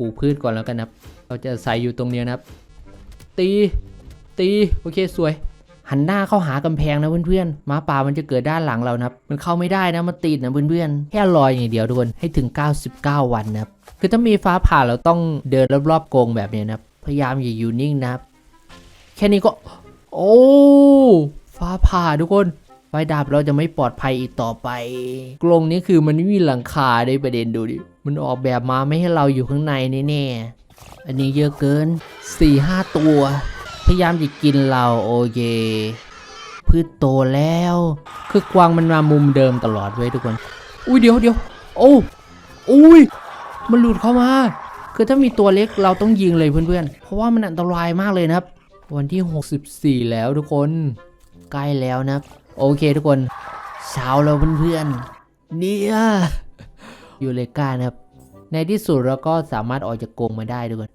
ปลูกพืชก่อนแล้วกันนะครับ เราจะใส่อยู่ตรงนี้นะครับ ตีตีโอเคสวย หันหน้าเข้าหากำแพงนะเพื่อนๆหมาป่ามันจะเกิดด้านหลังเรานะครับ มันเข้าไม่ได้นะมันติดนะเพื่อนๆแค่รอยอย่างเดียวทุกคนให้ถึง 99 วันนะครับคือถ้ามีฟ้าผ่าเราต้องเดินรอบๆกรงแบบนี้นะครับพยายามอย่าอยู่นิ่งนะครับ แค่นี้ก็ โอ้ฟ้าผ่าทุกคน ไฟดับเราจะไม่ปลอดภัยอีกต่อไป กรงนี้คือมันไม่มีหลังคาได้ประเด็นดูดิ มันออกแบบมาไม่ให้เราอยู่ข้างในแน่ๆอันนี้เยอะเกิน 4-5 ตัว พยายามจะกินเราโอเคพืชโตแล้ว คือกวางมันมามุมเดิมตลอดเว้ยทุกคน อุ้ยเดี๋ยวเดี๋ยวโอ้อุ้ยมันหลุดเข้ามา คือถ้ามีตัวเล็กเราต้องยิงเลยเพื่อนๆ เพราะว่ามันอันตรายมากเลยนะครับ วันที่ 64 แล้วทุกคน ใกล้แล้วนะ โอเคทุกคนเช้าแล้วเพื่อนๆเนี่ยยูเลกานะครับ ในที่สุดเราก็สามารถออกจากกรงมาได้ทุกคน